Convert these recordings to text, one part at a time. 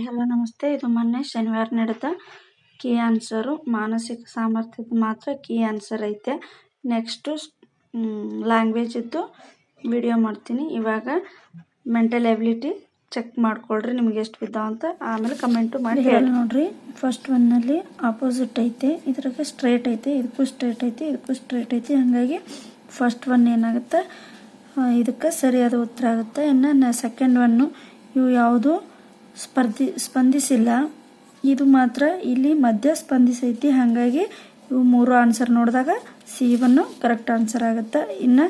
Hi hello ನಮಸ್ತೆ. ಇದು ಮೊನ್ನೆ ಶನಿವಾರ ನಡೆದ ಕೀ ಆನ್ಸರು. ಮಾನಸಿಕ ಸಾಮರ್ಥ್ಯದ ಮಾತ್ರ ಕೀ ಆನ್ಸರ್ ಐತೆ. ನೆಕ್ಸ್ಟು ಲ್ಯಾಂಗ್ವೇಜಿದ್ದು ವಿಡಿಯೋ ಮಾಡ್ತೀನಿ. ಇವಾಗ ಮೆಂಟಲ್ ಎಬಿಲಿಟಿ ಚೆಕ್ ಮಾಡ್ಕೊಳ್ರಿ ನಿಮ್ಗೆ ಎಷ್ಟು ಬಿದ್ದಾವ ಅಂತ. ಆಮೇಲೆ ಕಮೆಂಟು ಮಾಡಿ ಹೇಳಿ ನೋಡ್ರಿ ಫಸ್ಟ್ ಒನ್ನಲ್ಲಿ ಆಪೋಸಿಟ್ ಐತೆ ಇದ್ರಾಗ ಸ್ಟ್ರೇಟ್ ಐತೆ ಇದಕ್ಕೂ ಸ್ಟ್ರೇಟ್ ಐತೆ ಇದಕ್ಕೂ ಸ್ಟ್ರೇಟ್ ಐತೆ. ಹಾಗಾಗಿ ಫಸ್ಟ್ ಒನ್ ಏನಾಗುತ್ತೆ? ಇದಕ್ಕೆ ಸರಿಯಾದ ಉತ್ತರ ಆಗುತ್ತೆ. ಇನ್ನು ಸೆಕೆಂಡ್ ಒನ್ನು ಇವು ಯಾವುದು? ಸ್ಪರ್ಧಿ, ಸ್ಪಂದಿಸಿಲ್ಲ. ಇದು ಮಾತ್ರ ಇಲ್ಲಿ ಮಧ್ಯ ಸ್ಪಂದಿಸೈತಿ. ಹಾಗಾಗಿ ಇವು ಮೂರು ಆನ್ಸರ್ ನೋಡಿದಾಗ ಸಿ ಒನ್ನು ಕರೆಕ್ಟ್ ಆನ್ಸರ್ ಆಗುತ್ತೆ. ಇನ್ನು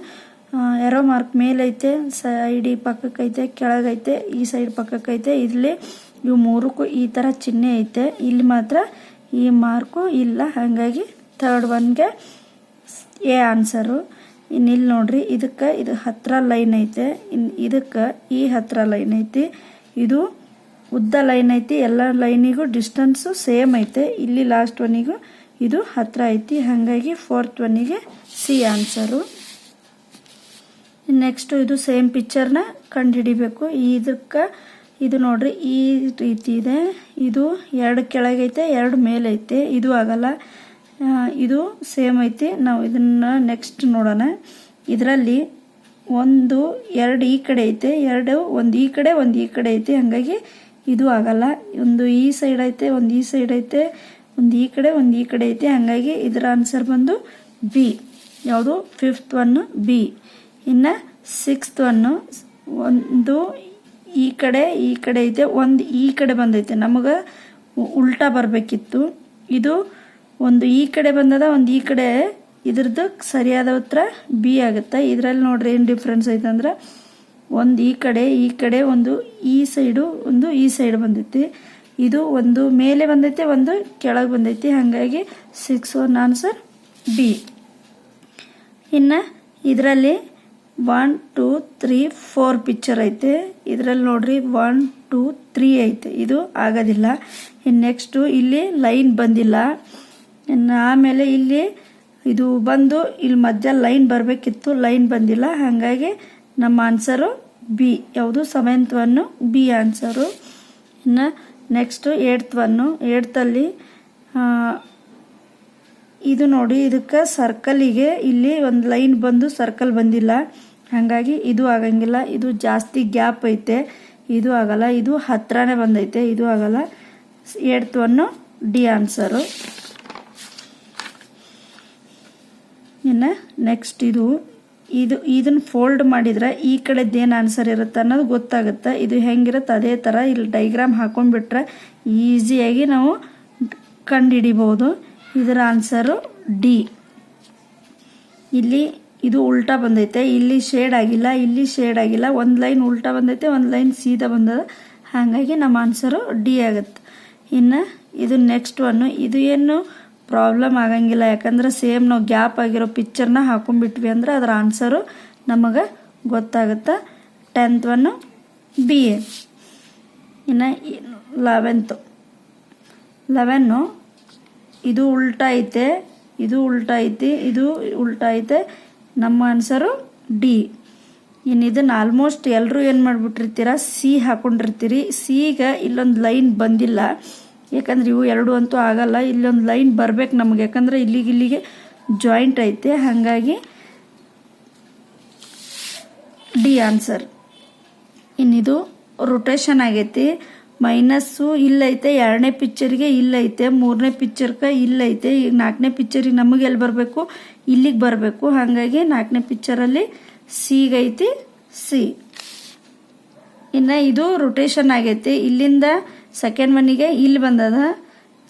ಎರೋ ಮಾರ್ಕ್ ಮೇಲೈತೆ ಸೈಡಿ ಪಕ್ಕಕ್ಕೈತೆ, ಕೆಳಗೈತೆ, ಈ ಸೈಡ್ ಪಕ್ಕಕ್ಕೈತೆ. ಇಲ್ಲಿ ಇವು ಮೂರಕ್ಕೂ ಈ ಥರ ಚಿಹ್ನೆ ಐತೆ. ಇಲ್ಲಿ ಮಾತ್ರ ಈ ಮಾರ್ಕು ಇಲ್ಲ. ಹಾಗಾಗಿ ಥರ್ಡ್ ಒನ್ಗೆ ಎ ಆನ್ಸರು ಇನ್ನು ಇಲ್ಲಿ ನೋಡ್ರಿ, ಇದಕ್ಕೆ ಇದು ಹತ್ತಿರ ಲೈನ್ ಐತೆ. ಇನ್ನು ಇದಕ್ಕೆ ಈ ಹತ್ತಿರ ಲೈನ್ ಐತಿ. ಇದು ಉದ್ದ ಲೈನ್ ಐತಿ, ಎಲ್ಲ ಲೈನಿಗೂ ಡಿಸ್ಟೆನ್ಸು ಸೇಮ್ ಐತೆ. ಇಲ್ಲಿ ಲಾಸ್ಟ್ ಒನಿಗೂ ಇದು ಹತ್ರ ಐತಿ. ಹಾಗಾಗಿ ಫೋರ್ತ್ ಒನಿಗೆ ಸಿ ಆನ್ಸರು ನೆಕ್ಸ್ಟು ಇದು ಸೇಮ್ ಪಿಕ್ಚರ್ನ ಕಂಡುಹಿಡಿಬೇಕು. ಇದಕ್ಕೆ ಇದು ನೋಡ್ರಿ, ಈ ರೀತಿ ಇದೆ. ಇದು ಎರಡು ಕೆಳಗೈತೆ, ಎರಡು ಮೇಲೈತೆ. ಇದು ಆಗಲ್ಲ. ಇದು ಸೇಮ್ ಐತಿ. ನಾವು ಇದನ್ನು ನೆಕ್ಸ್ಟ್ ನೋಡೋಣ. ಇದರಲ್ಲಿ ಒಂದು, ಎರಡು ಈ ಕಡೆ ಐತೆ. ಎರಡು, ಒಂದು ಈ ಕಡೆ, ಒಂದು ಈ ಕಡೆ ಐತೆ. ಹಾಗಾಗಿ ಇದು ಆಗಲ್ಲ. ಒಂದು ಈ ಸೈಡ್ ಐತೆ, ಒಂದು ಈ ಸೈಡ್ ಐತೆ, ಒಂದು ಈ ಕಡೆ, ಒಂದು ಈ ಕಡೆ ಐತೆ. ಹಾಗಾಗಿ ಇದರ ಆನ್ಸರ್ ಬಂದು ಬಿ ಯಾವುದು? ಫಿಫ್ತ್ ಒನ್ನು ಬಿ ಇನ್ನು ಸಿಕ್ಸ್ತ್ ಒನ್ನು ಒಂದು ಈ ಕಡೆ ಈ ಕಡೆ ಐತೆ, ಒಂದು ಈ ಕಡೆ ಬಂದೈತೆ. ನಮಗೆ ಉಲ್ಟಾ ಬರಬೇಕಿತ್ತು. ಇದು ಒಂದು ಈ ಕಡೆ ಬಂದದ, ಒಂದು ಈ ಕಡೆ. ಇದ್ರದ್ದು ಸರಿಯಾದ ಉತ್ತರ ಬಿ ಆಗುತ್ತೆ. ಇದರಲ್ಲಿ ನೋಡ್ರಿ ಏನು ಡಿಫ್ರೆನ್ಸ್ ಐತೆ ಅಂದ್ರೆ ಒಂದು ಈ ಕಡೆ ಈ ಕಡೆ ಒಂದು ಈ ಸೈಡು, ಒಂದು ಈ ಸೈಡ್ ಬಂದೈತಿ. ಇದು ಒಂದು ಮೇಲೆ ಬಂದೈತೆ, ಒಂದು ಕೆಳಗೆ ಬಂದೈತಿ. ಹಾಗಾಗಿ ಸಿಕ್ಸ್ ಒನ್ ಆನ್ಸರ್ ಬಿ ಇನ್ನು ಇದರಲ್ಲಿ one two three four picture ಐತೆ. ಇದರಲ್ಲಿ ನೋಡ್ರಿ ಒನ್ ಟೂ ತ್ರೀ ಐತೆ. ಇದು ಆಗೋದಿಲ್ಲ. ಇನ್ನು ನೆಕ್ಸ್ಟು ಇಲ್ಲಿ ಲೈನ್ ಬಂದಿಲ್ಲ. ಇನ್ನು ಆಮೇಲೆ ಇಲ್ಲಿ ಇದು ಬಂದು ಇಲ್ಲಿ ಮಧ್ಯ ಲೈನ್ ಬರಬೇಕಿತ್ತು. ಲೈನ್ ಬಂದಿಲ್ಲ. ಹಾಗಾಗಿ ನಮ್ಮ ಆನ್ಸರು ಬಿ. ಯಾವುದು? ಸೆವೆಂತ್ ಒನ್ನು ಬಿ ಆನ್ಸರು ಇನ್ನು ನೆಕ್ಸ್ಟು ಏಟ್ತ್ ಒನ್ನು ಏಟ್ತಲ್ಲಿ ಇದು ನೋಡಿ, ಇದಕ್ಕೆ ಸರ್ಕಲಿಗೆ ಇಲ್ಲಿ ಒಂದು ಲೈನ್ ಬಂದು ಸರ್ಕಲ್ ಬಂದಿಲ್ಲ. ಹಾಗಾಗಿ ಇದು ಆಗಂಗಿಲ್ಲ. ಇದು ಜಾಸ್ತಿ ಗ್ಯಾಪ್ ಐತೆ. ಇದು ಆಗಲ್ಲ. ಇದು ಹತ್ರನೇ ಬಂದೈತೆ. ಇದು ಆಗಲ್ಲ. ಏಟ್ತ್ ಒನ್ನು ಡಿ ಆನ್ಸರು ಇನ್ನು ನೆಕ್ಸ್ಟ್ ಇದು ಇದು ಇದನ್ನು ಫೋಲ್ಡ್ ಮಾಡಿದ್ರೆ ಈ ಕಡೆದ್ದೇನು ಆನ್ಸರ್ ಇರುತ್ತೆ ಅನ್ನೋದು ಗೊತ್ತಾಗುತ್ತೆ. ಇದು ಹೆಂಗಿರುತ್ತೆ ಅದೇ ಥರ ಇಲ್ಲಿ ಡೈಗ್ರಾಮ್ ಹಾಕೊಂಡ್ಬಿಟ್ರೆ ಈಸಿಯಾಗಿ ನಾವು ಕಂಡುಹಿಡಿಬೋದು ಇದರ ಆನ್ಸರು ಡಿ ಇಲ್ಲಿ ಇದು ಉಲ್ಟಾ ಬಂದೈತೆ. ಇಲ್ಲಿ ಶೇಡ್ ಆಗಿಲ್ಲ, ಇಲ್ಲಿ ಶೇಡ್ ಆಗಿಲ್ಲ. ಒಂದು ಲೈನ್ ಉಲ್ಟಾ ಬಂದೈತೆ, ಒಂದು ಲೈನ್ ಸೀದಾ ಬಂದದ. ಹಾಗಾಗಿ ನಮ್ಮ ಆನ್ಸರು ಡಿ ಆಗುತ್ತೆ. ಇನ್ನು ಇದು ನೆಕ್ಸ್ಟ್ ಒನ್ನು ಇದು ಏನು? ಪ್ರಾಬ್ಲಮ್ ಆಗಂಗಿಲ್ಲ. ಯಾಕಂದ್ರೆ ಸೇಮ್ ನಾವು ಗ್ಯಾಪ್ ಆಗಿರೋ ಪಿಕ್ಚರ್ನ ಹಾಕೊಂಡ್ಬಿಟ್ವಿ ಅಂದ್ರೆ ಅದರ ಆನ್ಸರು ನಮಗೆ ಗೊತ್ತಾಗುತ್ತೆ. ಟೆಂತ್ ಒನ್ನು ಬಿ ಎ ಇನ್ನು ಲೆವೆಂತು ಲೆವೆನ್ನು ಇದು ಉಲ್ಟಾ ಐತೆ, ಇದು ಉಲ್ಟಾ ಐತಿ, ಇದು ಉಲ್ಟಾ ಐತೆ. ನಮ್ಮ ಆನ್ಸರು ಡಿ ಇನ್ನು ಇದನ್ನು ಆಲ್ಮೋಸ್ಟ್ ಎಲ್ಲರೂ ಏನು ಮಾಡಿಬಿಟ್ಟಿರ್ತೀರ? ಸಿ ಹಾಕೊಂಡಿರ್ತೀರಿ. ಸಿಗೆ ಇಲ್ಲೊಂದು ಲೈನ್ ಬಂದಿಲ್ಲ. ಯಾಕಂದ್ರೆ ಇವು ಎರಡು ಅಂತೂ ಆಗಲ್ಲ. ಇಲ್ಲೊಂದು ಲೈನ್ ಬರ್ಬೇಕು ನಮಗೆ. ಯಾಕಂದ್ರೆ ಇಲ್ಲಿಗೆ ಇಲ್ಲಿಗೆ ಜಾಯಿಂಟ್ ಐತೆ. ಹಾಗಾಗಿ ಡಿ ಆನ್ಸರ್ ಇನ್ನಿದು ರೊಟೇಷನ್ ಆಗೈತಿ. ಮೈನಸ್ಸು ಇಲ್ಲೈತೆ. ಎರಡನೇ ಪಿಕ್ಚರ್ಗೆ ಇಲ್ಲೈತೆ. ಮೂರನೇ ಪಿಕ್ಚರ್ಗೆ ಇಲ್ಲೈತೆ. ಈಗ ನಾಲ್ಕನೇ ಪಿಕ್ಚರಿಗೆ ನಮಗೆ ಎಲ್ಲಿ ಬರಬೇಕು? ಇಲ್ಲಿಗೆ ಬರಬೇಕು. ಹಾಗಾಗಿ ನಾಲ್ಕನೇ ಪಿಕ್ಚರಲ್ಲಿ ಸಿಗೈತಿ ಸಿ ಇನ್ನು ಇದು ರೊಟೇಷನ್ ಆಗೈತಿ. ಇಲ್ಲಿಂದ ಸೆಕೆಂಡ್ ಒನ್ನಿಗೆ ಇಲ್ಲಿ ಬಂದದ.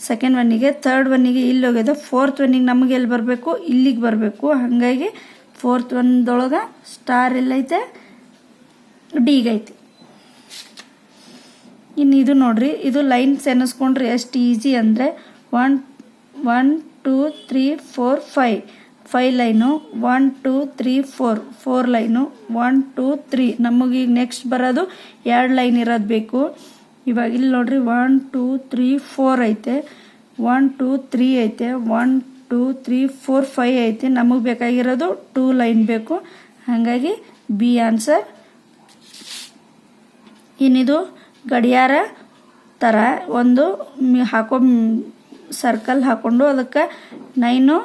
ಸೆಕೆಂಡ್ ಒನ್ನಿಗೆ ಥರ್ಡ್ ಒನ್ನಿಗೆ ಇಲ್ಲಿ ಹೋಗ್ಯದ. ಫೋರ್ತ್ ಒನ್ನಿಗೆ ನಮಗೆ ಎಲ್ಲಿ ಬರಬೇಕು? ಇಲ್ಲಿಗೆ ಬರಬೇಕು. ಹಾಗಾಗಿ ಫೋರ್ತ್ ಒನ್ದೊಳಗೆ ಸ್ಟಾರ್ ಎಲ್ಲೈತೆ ಡಿಗೈತಿ ಇನ್ನು ಇದು ನೋಡ್ರಿ, ಇದು ಲೈನ್ಸ್ ಎನಿಸ್ಕೊಂಡ್ರೆ ಎಷ್ಟು ಈಸಿ ಅಂದರೆ one one two three four five five line one two three four four line one two three ನಮಗೀಗ ನೆಕ್ಸ್ಟ್ ಬರೋದು ಎರಡು ಲೈನ್ ಇರೋದು ಬೇಕು. ಇವಾಗ ಇಲ್ಲಿ ನೋಡ್ರಿ ಒನ್ ಟೂ ತ್ರೀ ಫೋರ್ ಐತೆ. ಒನ್ ಟೂ ತ್ರೀ ಐತೆ. One two three four five ಐತೆ. ನಮಗೆ ಬೇಕಾಗಿರೋದು ಟೂ ಲೈನ್ ಬೇಕು. ಹಾಗಾಗಿ ಬಿ ಆನ್ಸರ್ ಇನ್ನಿದು ಗಡಿಯಾರ ಥರ ಒಂದು ಹಾಕೋ ಸರ್ಕಲ್ ಹಾಕ್ಕೊಂಡು ಅದಕ್ಕೆ ನೈನು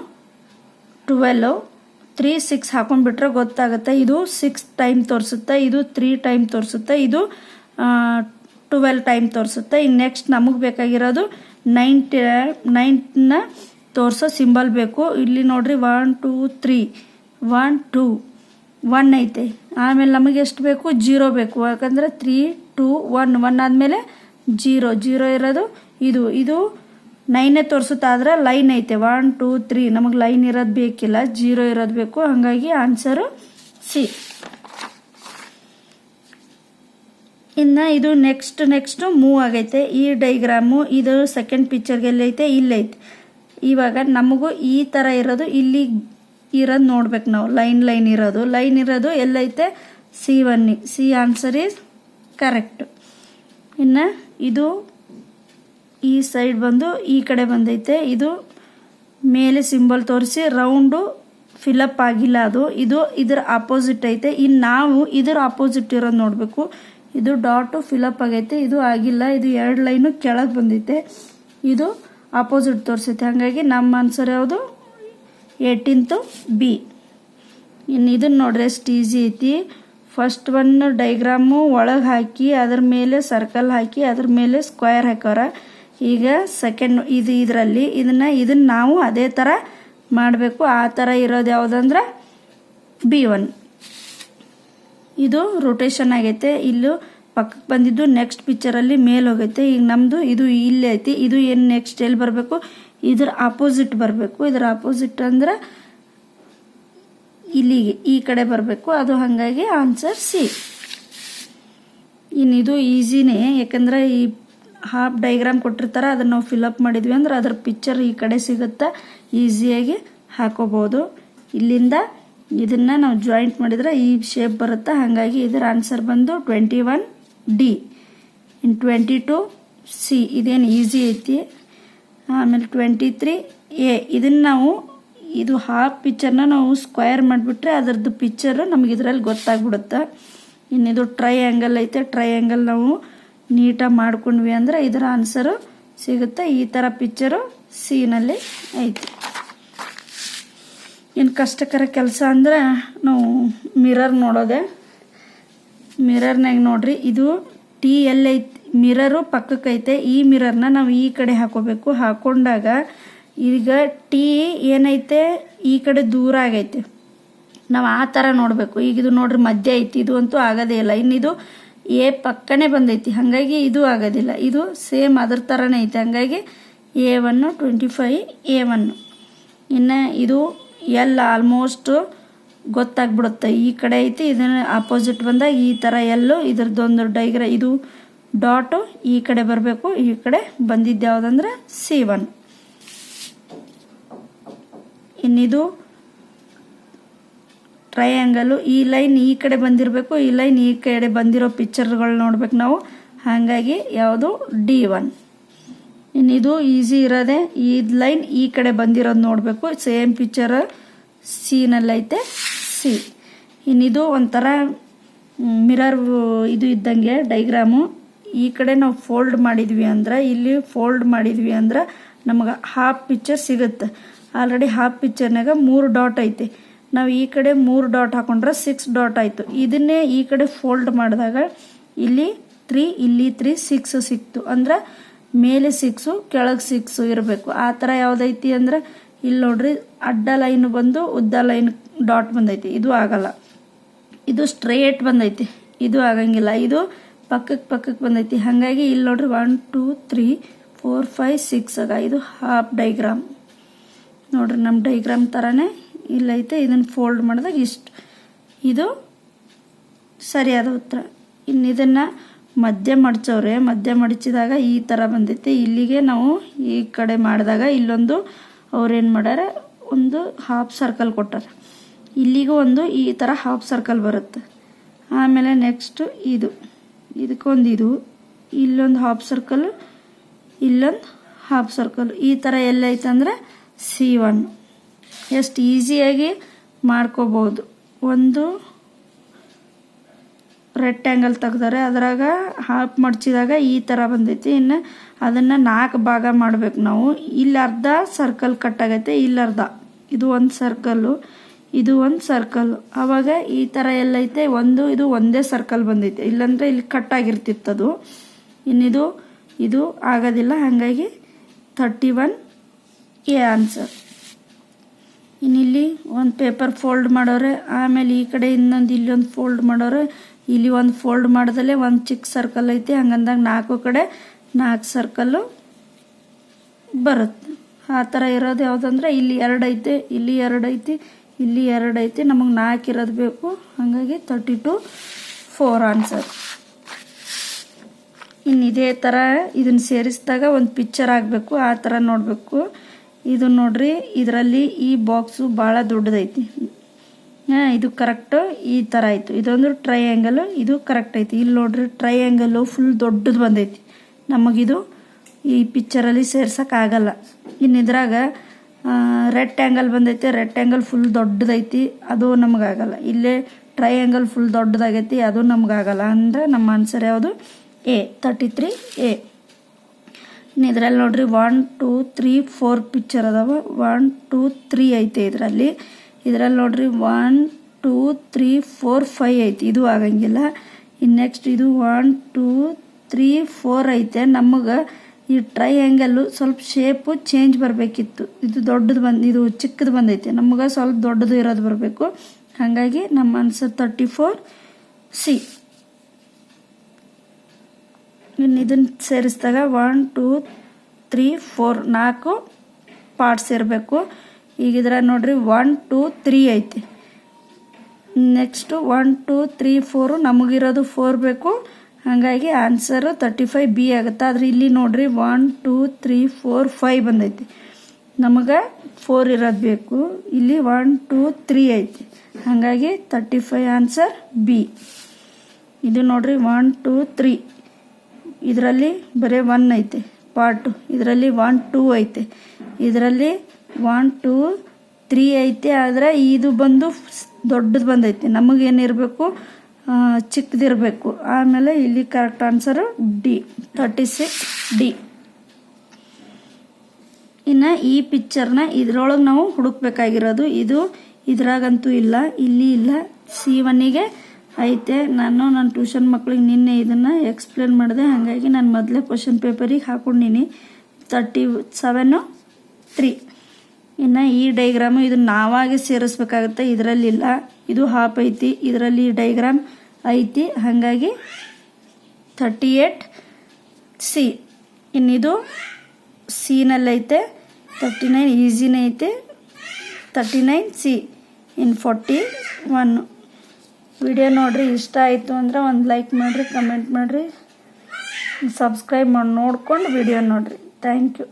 ಟ್ವೆಲ್ಲು ತ್ರೀ ಸಿಕ್ಸ್ ಹಾಕೊಂಡ್ಬಿಟ್ರೆ ಗೊತ್ತಾಗುತ್ತೆ. ಇದು ಸಿಕ್ಸ್ ಟೈಮ್ ತೋರಿಸುತ್ತೆ. ಇದು ತ್ರೀ ಟೈಮ್ ತೋರಿಸುತ್ತೆ. ಇದು ಟ್ವೆಲ್ ಟೈಮ್ ತೋರಿಸುತ್ತೆ. ಇನ್ನು ನೆಕ್ಸ್ಟ್ ನಮಗೆ ಬೇಕಾಗಿರೋದು ನೈನ್ಟಿ ನೈನ್ನ ತೋರಿಸೋ ಸಿಂಬಲ್ ಬೇಕು. ಇಲ್ಲಿ ನೋಡ್ರಿ one two three one two one ಐತೆ. ಆಮೇಲೆ ನಮಗೆ ಎಷ್ಟು ಬೇಕು? ಜೀರೋ ಬೇಕು. ಯಾಕಂದರೆ ತ್ರೀ ಟೂ ಒನ್ ಒನ್ ಆದಮೇಲೆ ಜೀರೋ ಜೀರೋ ಇರೋದು ಇದು. ಇದು ನೈನೇ ತೋರಿಸುತ್ತೆ ಆದರೆ ಲೈನ್ ಐತೆ. ಒನ್ ಟೂ ತ್ರೀ ನಮಗೆ ಲೈನ್ ಇರೋದು ಬೇಕಿಲ್ಲ. ಜೀರೋ ಇರೋದು ಬೇಕು. ಹಾಗಾಗಿ ಆನ್ಸರು ಸಿ ಇನ್ನು ಇದು ನೆಕ್ಸ್ಟ್ ನೆಕ್ಸ್ಟು ಮೂವ್ ಆಗೈತೆ. ಈ ಡೈಗ್ರಾಮು ಇದು ಸೆಕೆಂಡ್ ಪಿಕ್ಚರ್ಗೆ ಎಲ್ಲೈತೆ ಇಲ್ಲೈತೆ ಇವಾಗ ನಮಗೂ ಈ ಥರ ಇರೋದು ಇಲ್ಲಿ ಇರೋದು ನೋಡ್ಬೇಕು ನಾವು. ಲೈನ್ ಲೈನ್ ಇರೋದು. ಲೈನ್ ಇರೋದು ಎಲ್ಲೈತೆ C one C answer is correct ಇನ್ನು ಇದು ಈ ಸೈಡ್ ಬಂದು ಈ ಕಡೆ ಬಂದೈತೆ. ಇದು ಮೇಲೆ ಸಿಂಬಲ್ ತೋರಿಸಿ ರೌಂಡು ಫಿಲಪ್ ಆಗಿಲ್ಲ ಅದು. ಇದು ಇದರ ಅಪೋಸಿಟ್ ಐತೆ. ಇನ್ನು ನಾವು ಇದರ ಅಪೋಸಿಟ್ ಇರೋದು ನೋಡಬೇಕು. ಇದು ಡಾಟು ಫಿಲಪ್ ಆಗೈತೆ, ಇದು ಆಗಿಲ್ಲ, ಇದು ಎರಡು ಲೈನು ಕೆಳಗೆ ಬಂದೈತೆ. ಇದು ಅಪೋಸಿಟ್ ತೋರಿಸೈತೆ. ಹಾಗಾಗಿ ನಮ್ಮ ಆನ್ಸರ್ ಯಾವುದು? ಏಯ್ಟೀನ್ತು ಬಿ ಇನ್ನು ಇದನ್ನು ನೋಡ್ರಿ, ಎಷ್ಟು ಈಸಿ ಐತಿ. ಫಸ್ಟ್ ಒನ್ ಡೈಗ್ರಾಮು ಒಳಗೆ ಹಾಕಿ, ಅದ್ರ ಮೇಲೆ ಸರ್ಕಲ್ ಹಾಕಿ, ಅದ್ರ ಮೇಲೆ ಸ್ಕ್ವೇರ್ ಹಾಕೋರ ಈಗ ಸೆಕೆಂಡ್ ಇದು ಇದರಲ್ಲಿ, ಇದನ್ನು ಇದನ್ನು ನಾವು ಅದೇ ಥರ ಮಾಡಬೇಕು. ಆ ಥರ ಇರೋದು ಯಾವುದಂದ್ರೆ? ಬಿ ಒನ್ ಇದು ರೊಟೇಷನ್ ಆಗೈತೆ. ಇಲ್ಲೂ ಪಕ್ಕಕ್ಕೆ ಬಂದಿದ್ದು ನೆಕ್ಸ್ಟ್ ಪಿಕ್ಚರಲ್ಲಿ ಮೇಲೆ ಹೋಗೈತೆ. ಈಗ ನಮ್ಮದು ಇದು ಇಲ್ಲೇ ಐತಿ. ಇದು ಏನು ನೆಕ್ಸ್ಟ್ ಎಲ್ಲಿ ಬರಬೇಕು? ಇದ್ರ ಆಪೋಸಿಟ್ ಬರಬೇಕು. ಇದ್ರ ಆಪೋಸಿಟ್ ಅಂದ್ರೆ ಇಲ್ಲಿಗೆ, ಈ ಕಡೆ ಬರಬೇಕು. ಅದು ಹಾಗಾಗಿ ಆನ್ಸರ್ ಸಿ ಇನ್ನು ಇದು ಈಸಿನೇ. ಯಾಕಂದರೆ ಈ ಹಾಫ್ ಡೈಗ್ರಾಮ್ ಕೊಟ್ಟಿರ್ತಾರೆ, ಅದನ್ನು ನಾವು ಫಿಲಪ್ ಮಾಡಿದ್ವಿ ಅಂದ್ರೆ ಅದ್ರ ಪಿಕ್ಚರ್ ಈ ಕಡೆ ಸಿಗುತ್ತೆ? ಈಸಿಯಾಗಿ ಹಾಕೋಬೋದು. ಇಲ್ಲಿಂದ ಇದನ್ನು ನಾವು ಜಾಯಿಂಟ್ ಮಾಡಿದ್ರೆ ಈ ಶೇಪ್ ಬರುತ್ತೆ? ಹಾಗಾಗಿ ಇದರ ಆನ್ಸರ್ ಬಂದು ಟ್ವೆಂಟಿ ಒನ್ ಡಿ ಇನ್ ಟ್ವೆಂಟಿ ಟು ಸಿ ಇದೇನು ಈಸಿ ಐತಿ? ಆಮೇಲೆ ಟ್ವೆಂಟಿ ತ್ರೀ ಎ ಇದನ್ನು ನಾವು ಇದು ಹಾಫ್ ಪಿಕ್ಚರ್ನ ನಾವು ಸ್ಕ್ವಯರ್ ಮಾಡಿಬಿಟ್ರೆ ಅದರದ್ದು ಪಿಕ್ಚರು ನಮಗೆ ಇದರಲ್ಲಿ ಗೊತ್ತಾಗ್ಬಿಡುತ್ತೆ? ಇನ್ನಿದು ಟ್ರೈ ಆ್ಯಂಗಲ್ ಐತೆ ಟ್ರೈ ಆ್ಯಂಗಲ್ ನಾವು ನೀಟಾಗಿ ಮಾಡ್ಕೊಂಡ್ವಿ ಅಂದ್ರೆ ಇದರ ಆನ್ಸರು ಸಿಗುತ್ತೆ. ಈ ಥರ ಪಿಕ್ಚರು ಸೀನಲ್ಲಿ ಐತಿ. ಇನ್ನು ಕಷ್ಟಕರ ಕೆಲಸ ಅಂದ್ರೆ ನಾವು ಮಿರರ್ ನೋಡೋದೆ. ಮಿರರ್ನಾಗ ನೋಡ್ರಿ, ಇದು ಟಿ ಎಲ್ ಐತಿ ಮಿರರು ಐತೆ ಈ ಮಿರರ್ನ ನಾವು ಈ ಕಡೆ ಹಾಕೋಬೇಕು. ಹಾಕೊಂಡಾಗ ಈಗ ಟಿ ಏನೈತೆ? ಈ ಕಡೆ ದೂರ ಆಗೈತೆ. ನಾವು ಆ ಥರ ನೋಡಬೇಕು. ಈಗ ಇದು ನೋಡ್ರಿ, ಮಧ್ಯ ಐತಿ. ಇದು ಅಂತೂ ಆಗೋದೇ ಇಲ್ಲ. ಇನ್ನಿದು ಎ ಪಕ್ಕನೇ ಬಂದೈತಿ. ಹಾಗಾಗಿ ಇದು ಆಗೋದಿಲ್ಲ. ಇದು ಸೇಮ್ ಅದ್ರ ಥರನೇ ಐತೆ. ಹಾಗಾಗಿ A one, twenty five A one. ಇನ್ನು ಇದು ಎಲ್ ಆಲ್ಮೋಸ್ಟು ಗೊತ್ತಾಗ್ಬಿಡುತ್ತೆ. ಈ ಕಡೆ ಐತಿ, ಇದನ್ನ ಅಪೋಸಿಟ್ ಬಂದಾಗ ಈ ಥರ ಎಲ್ಲು, ಇದ್ರದ್ದೊಂದು ಡೈಗ್ರ ಇದು ಡಾಟು ಈ ಕಡೆ ಬರಬೇಕು, ಈ ಕಡೆ ಬಂದಿದ್ದು ಯಾವುದಂದ್ರೆ ಸಿ ಒನ್ ಇನ್ನಿದು ಟ್ರಯಾಂಗಲು ಈ ಲೈನ್ ಈ ಕಡೆ ಬಂದಿರಬೇಕು, ಈ ಲೈನ್ ಈ ಕಡೆ ಬಂದಿರೋ ಪಿಕ್ಚರ್ಗಳು ನೋಡ್ಬೇಕು ನಾವು. ಹಾಗಾಗಿ ಯಾವುದು ಡಿ ಒನ್ ಇನ್ನಿದು ಈಸಿ ಇರೋದೆ, ಈ ಲೈನ್ ಈ ಕಡೆ ಬಂದಿರೋದು ನೋಡಬೇಕು ಸೇಮ್ ಪಿಕ್ಚರ್ ಸೀನಲ್ಲೈತೆ ಸಿ ಇನ್ನಿದು ಒಂಥರ ಮಿರರ್ ಇದು ಇದ್ದಂಗೆ ಡೈಗ್ರಾಮು. ಈ ಕಡೆ ನಾವು ಫೋಲ್ಡ್ ಮಾಡಿದ್ವಿ ಅಂದ್ರೆ, ಇಲ್ಲಿ ಫೋಲ್ಡ್ ಮಾಡಿದ್ವಿ ಅಂದ್ರೆ ನಮಗೆ ಹಾಫ್ ಪಿಕ್ಚರ್ ಸಿಗುತ್ತೆ. ಆಲ್ರೆಡಿ ಹಾಫ್ ಪಿಕ್ಚರ್ನಾಗ ಮೂರು ಡಾಟ್ ಐತೆ. ನಾವು ಈ ಕಡೆ ಮೂರು ಡಾಟ್ ಹಾಕೊಂಡ್ರೆ ಸಿಕ್ಸ್ ಡಾಟ್ ಆಯಿತು. ಇದನ್ನೇ ಈ ಕಡೆ ಫೋಲ್ಡ್ ಮಾಡಿದಾಗ ಇಲ್ಲಿ ತ್ರೀ ಇಲ್ಲಿ ತ್ರೀ ಸಿಕ್ಸ್ ಸಿಕ್ತು. ಅಂದ್ರೆ ಮೇಲೆ ಸಿಕ್ಸು ಕೆಳಗೆ ಸಿಕ್ಸು ಇರಬೇಕು. ಆ ಥರ ಯಾವುದೈತಿ ಅಂದ್ರೆ ಇಲ್ಲಿ ನೋಡ್ರಿ, ಅಡ್ಡ ಲೈನ್ ಬಂದು ಉದ್ದ ಲೈನ್ ಡಾಟ್ ಬಂದೈತಿ. ಇದು ಆಗಲ್ಲ. ಇದು ಸ್ಟ್ರೇಟ್ ಬಂದೈತಿ. ಇದು ಆಗಂಗಿಲ್ಲ. ಇದು ಪಕ್ಕಕ್ಕೆ ಪಕ್ಕಕ್ಕೆ ಬಂದೈತಿ. ಹಾಗಾಗಿ ಇಲ್ಲಿ ನೋಡ್ರಿ one two three four five six ಆಗ. ಇದು ಹಾಫ್ ಡೈಗ್ರಾಮ್ ನೋಡ್ರಿ ನಮ್ಮ ಡೈಗ್ರಾಮ್ ಥರನೇ ಇಲ್ಲೈತೆ. ಇದನ್ನು ಫೋಲ್ಡ್ ಮಾಡಿದಾಗ ಇಷ್ಟು. ಇದು ಸರಿಯಾದ ಉತ್ತರ. ಇನ್ನು ಇದನ್ನು ಮಧ್ಯ ಮಡಚವ್ರೆ. ಮಧ್ಯ ಮಡಚಿದಾಗ ಈ ಥರ ಬಂದೈತೆ. ಇಲ್ಲಿಗೆ ನಾವು ಈ ಕಡೆ ಮಾಡಿದಾಗ ಇಲ್ಲೊಂದು ಅವ್ರೇನು ಮಾಡ್ಯಾರ? ಒಂದು ಹಾಫ್ ಸರ್ಕಲ್ ಕೊಟ್ಟಾರ. ಇಲ್ಲಿಗೂ ಒಂದು ಈ ಥರ ಹಾಫ್ ಸರ್ಕಲ್ ಬರುತ್ತೆ. ಆಮೇಲೆ ನೆಕ್ಸ್ಟ್ ಇದು. ಇದಕ್ಕೊಂದು ಇದು. ಇಲ್ಲೊಂದು ಹಾಫ್ ಸರ್ಕಲ್ ಇಲ್ಲೊಂದು ಹಾಫ್ ಸರ್ಕಲ್ ಈ ಥರ ಎಲ್ಲೈತೆ ಅಂದರೆ ಸಿ ಒನ್ ಎಷ್ಟು ಈಸಿಯಾಗಿ ಮಾಡ್ಕೋಬೋದು. ಒಂದು ರೆಕ್ಟ್ಯಾಂಗಲ್ ತೆಗ್ದಾರೆ, ಅದರಾಗ ಹಾಫ್ ಮಡ್ಚಿದಾಗ ಈ ಥರ ಬಂದೈತಿ. ಇನ್ನು ಅದನ್ನು ನಾಲ್ಕು ಭಾಗ ಮಾಡಬೇಕು ನಾವು. ಇಲ್ಲಿ ಅರ್ಧ ಸರ್ಕಲ್ ಕಟ್ ಆಗೈತೆ, ಇಲ್ಲಿ ಅರ್ಧ. ಇದು ಒಂದು ಸರ್ಕಲ್ಲು ಇದು ಒಂದು ಸರ್ಕಲ್ ಆವಾಗ ಈ ಥರ ಎಲ್ಲೈತೆ, ಒಂದು, ಇದು ಒಂದೇ ಸರ್ಕಲ್ ಬಂದೈತೆ. ಇಲ್ಲಾಂದ್ರೆ ಇಲ್ಲಿ ಕಟ್ ಆಗಿರ್ತಿತ್ತದು. ಇನ್ನಿದು, ಇದು ಆಗೋದಿಲ್ಲ. ಹಾಗಾಗಿ ತರ್ಟಿ ಒನ್ ಎ ಆನ್ಸರ್ ಇನ್ನಿಲ್ಲಿ ಒಂದು ಪೇಪರ್ ಫೋಲ್ಡ್ ಮಾಡೋರೆ, ಆಮೇಲೆ ಈ ಕಡೆ ಇನ್ನೊಂದು ಇಲ್ಲಿ ಒಂದು ಫೋಲ್ಡ್ ಮಾಡೋರೆ. ಇಲ್ಲಿ ಒಂದು ಫೋಲ್ಡ್ ಮಾಡಿದಲ್ಲೇ ಒಂದು ಚಿಕ್ಕ ಸರ್ಕಲ್ ಐತೆ, ಹಂಗಂದಾಗ ನಾಲ್ಕು ಕಡೆ ನಾಲ್ಕು ಸರ್ಕಲ್ಲು ಬರುತ್ತೆ. ಆ ಥರ ಇರೋದು ಯಾವುದಂದ್ರೆ, ಇಲ್ಲಿ ಎರಡು ಐತೆ, ಇಲ್ಲಿ ಎರಡು ಐತಿ, ಇಲ್ಲಿ ಎರಡು ಐತಿ, ನಮಗೆ ನಾಲ್ಕು ಇರೋದು ಬೇಕು. ಹಾಗಾಗಿ ತರ್ಟಿ ಟು ಫೋರ್ ಆನ್ಸರ್ ಇನ್ನು ಇದೇ ಥರ ಇದನ್ನು ಸೇರಿಸಿದಾಗ ಒಂದು ಪಿಕ್ಚರ್ ಆಗಬೇಕು, ಆ ಥರ ನೋಡಬೇಕು. ಇದು ನೋಡ್ರಿ, ಇದರಲ್ಲಿ ಈ ಬಾಕ್ಸು ಭಾಳ ದೊಡ್ಡದೈತಿ. ಹಾಂ, ಇದು ಕರೆಕ್ಟು ಈ ಥರ ಆಯಿತು. ಇದೊಂದು ಟ್ರಯಾಂಗಲ್ ಇದು ಕರೆಕ್ಟ್ ಐತಿ. ಇಲ್ಲಿ ನೋಡ್ರಿ ಟ್ರೈಯಾಂಗಲು ಫುಲ್ ದೊಡ್ಡದು ಬಂದೈತಿ. ನಮಗಿದು ಈ ಪಿಕ್ಚರಲ್ಲಿ ಸೇರ್ಸೋಕ್ಕಾಗಲ್ಲ ಇನ್ನು ಇದ್ರಾಗ ರೆಕ್ಟ್ಯಾಂಗಲ್ ಬಂದೈತೆ. ರೆಕ್ಟ್ಯಾಂಗಲ್ ಫುಲ್ ದೊಡ್ಡದೈತಿ. ಅದು ನಮಗಾಗಲ್ಲ. ಇಲ್ಲೇ ಟ್ರೈಯಾಂಗಲ್ ಫುಲ್ ದೊಡ್ಡದಾಗೈತಿ. ಅದು ನಮಗಾಗಲ್ಲ. ಅಂದರೆ ನಮ್ಮ ಆನ್ಸರ್ ಯಾವುದು? ಎ ತರ್ಟಿ ತ್ರೀ ಎ ಇದ್ರಲ್ಲಿ ನೋಡ್ರಿ one two three four picture ಅದಾವ. ಒನ್ ಟೂ ತ್ರೀ ಐತೆ ಇದರಲ್ಲಿ. ಇದರಲ್ಲಿ ನೋಡ್ರಿ one two three four five ಐತಿ. ಇದು ಆಗಂಗಿಲ್ಲ. ಇನ್ನು ನೆಕ್ಸ್ಟ್ ಇದು ಒನ್ ಟೂ ತ್ರೀ ಫೋರ್ ಐತೆ. ನಮಗೆ ಈ ಟ್ರೈಯಾಂಗಲ್ಲು ಸ್ವಲ್ಪ ಶೇಪು ಚೇಂಜ್ ಬರಬೇಕಿತ್ತು. ಇದು ದೊಡ್ಡದು ಬಂದು, ಇದು ಚಿಕ್ಕದು ಬಂದೈತೆ. ನಮಗೆ ಸ್ವಲ್ಪ ದೊಡ್ಡದು ಇರೋದು ಬರಬೇಕು. ಹಾಗಾಗಿ ನಮ್ಮ ಆನ್ಸರ್ ತರ್ಟಿ ಫೋರ್ ಸಿ ಇನ್ನು ಇದನ್ನು ಸೇರಿಸಿದಾಗ ಒನ್ ಟೂ ತ್ರೀ ಫೋರ್ ನಾಲ್ಕು ಪಾರ್ಟ್ಸ್ ಇರಬೇಕು ಈಗ ಇದ್ರ ನೋಡ್ರಿ ಒನ್ ಟೂ ತ್ರೀ ಐತಿ. Next one two three four ನಮಗಿರೋದು four ಬೇಕು. ಹಾಗಾಗಿ ಆನ್ಸರು ತರ್ಟಿ ಫೈವ್ ಬಿ ಆಗುತ್ತೆ. ಆದರೆ ಇಲ್ಲಿ ನೋಡ್ರಿ one two three four five ಬಂದೈತಿ. ನಮಗೆ ಫೋರ್ ಇರೋದು ಬೇಕು. ಇಲ್ಲಿ ಒನ್ ಟೂ ತ್ರೀ ಐತಿ. ಹಾಗಾಗಿ ತರ್ಟಿ ಫೈವ್ ಆನ್ಸರ್ ಬಿ ಇದು ನೋಡ್ರಿ ಒನ್ ಟೂ ತ್ರೀ ಇದರಲ್ಲಿ ಬರೀ ಒನ್ ಐತೆ ಪಾರ್ಟು ಇದರಲ್ಲಿ ಒನ್ ಟೂ ಐತೆ. ಇದರಲ್ಲಿ ಒನ್ ಟೂ ತ್ರೀ ಐತೆ, ಆದರೆ ಇದು ಬಂದು ದೊಡ್ಡದು ಬಂದೈತೆ. ನಮಗೇನಿರಬೇಕು ಚಿಕ್ಕದಿರಬೇಕು ಆಮೇಲೆ ಇಲ್ಲಿ correct answer D thirty six D ಇನ್ನು ಈ ಪಿಕ್ಚರ್ನ ಇದ್ರೊಳಗೆ ನಾವು ಹುಡುಕ್ಬೇಕಾಗಿರೋದು ಇದು. ಇದ್ರಾಗಂತೂ ಇಲ್ಲ, ಇಲ್ಲಿ ಇಲ್ಲ. ಸಿ ಒನ್ನಿಗೆ ಐತೆ. ನಾನು ನನ್ನ ಟ್ಯೂಷನ್ ಮಕ್ಳಿಗೆ ನಿನ್ನೆ ಇದನ್ನು ಎಕ್ಸ್ಪ್ಲೇನ್ ಮಾಡಿದೆ. ಹಾಗಾಗಿ ನಾನು ಮೊದಲೇ ಕ್ವಶನ್ ಪೇಪರಿಗೆ ಹಾಕೊಂಡಿನಿ. ತರ್ಟಿ ಸೆವೆನು ತ್ರೀ ಇನ್ನು ಈ ಡೈಗ್ರಾಮು ಇದು ನಾವಾಗೆ ಸೇರಿಸ್ಬೇಕಾಗುತ್ತೆ. ಇದರಲ್ಲಿಲ್ಲ. ಇದು ಹಾಪ್ ಐತಿ. ಇದರಲ್ಲಿ ಡೈಗ್ರಾಮ್ ಐತಿ. ಹಾಗಾಗಿ ತರ್ಟಿ ಏಟ್ ಸಿ ಇನ್ನಿದು ಸಿನಲ್ಲೈತೆ ತರ್ಟಿ ನೈನ್ ಈಸಿನೈತೆ ತರ್ಟಿ ನೈನ್ ಸಿ ಇನ್ ಫೋರ್ಟಿ ಒನ್ ವಿಡಿಯೋ ನೋಡಿರಿ, ಇಷ್ಟ ಆಯಿತು ಅಂದರೆ ಒಂದು ಲೈಕ್ ಮಾಡಿರಿ ಕಮೆಂಟ್ ಮಾಡಿರಿ ಸಬ್ಸ್ಕ್ರೈಬ್ ಮಾಡಿ, ನೋಡ್ಕೊಂಡು ವಿಡಿಯೋ ನೋಡಿರಿ. Thank you